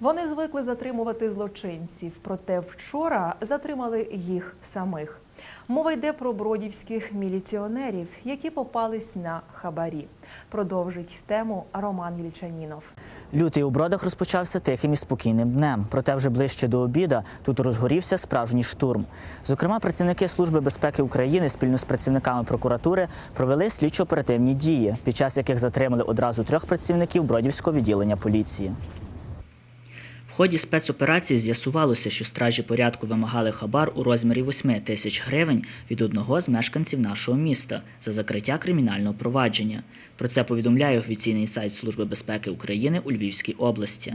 Вони звикли затримувати злочинців, проте вчора затримали їх самих. Мова йде про бродівських міліціонерів, які попались на хабарі. Продовжить тему Роман Єльчанінов. Лютий у бродах розпочався тихим і спокійним днем. Проте вже ближче до обіда тут розгорівся справжній штурм. Зокрема, працівники Служби безпеки України спільно з працівниками прокуратури провели слідчо-оперативні дії, під час яких затримали одразу трьох працівників бродівського відділення поліції. В ході спецоперації з'ясувалося, що стражі порядку вимагали хабар у розмірі 8 тисяч гривень від одного з мешканців нашого міста за закриття кримінального провадження. Про це повідомляє офіційний сайт Служби безпеки України у Львівській області.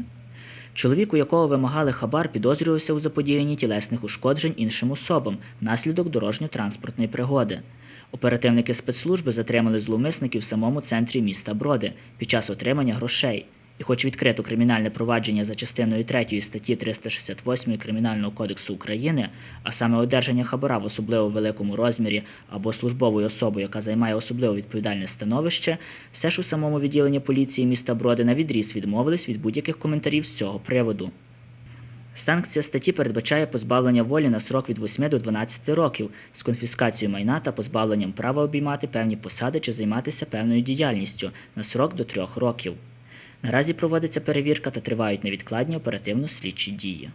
Чоловік, у якого вимагали хабар, підозрювався у заподіянні тілесних ушкоджень іншим особам внаслідок дорожньо-транспортної пригоди. Оперативники спецслужби затримали зловмисників в самому центрі міста Броди під час отримання грошей. Хоч відкрито кримінальне провадження за частиною 3 статті 368 Кримінального кодексу України, а саме одержання хабара в особливо великому розмірі або службовою особою, яка займає особливо відповідальне становище, все ж у самому відділенні поліції міста Броди на відріз відмовились від будь-яких коментарів з цього приводу. Санкція статті передбачає позбавлення волі на срок від 8 до 12 років з конфіскацією майна та позбавленням права обіймати певні посади чи займатися певною діяльністю на срок до 3 років. Наразі проводиться перевірка та тривають невідкладні оперативно-слідчі дії.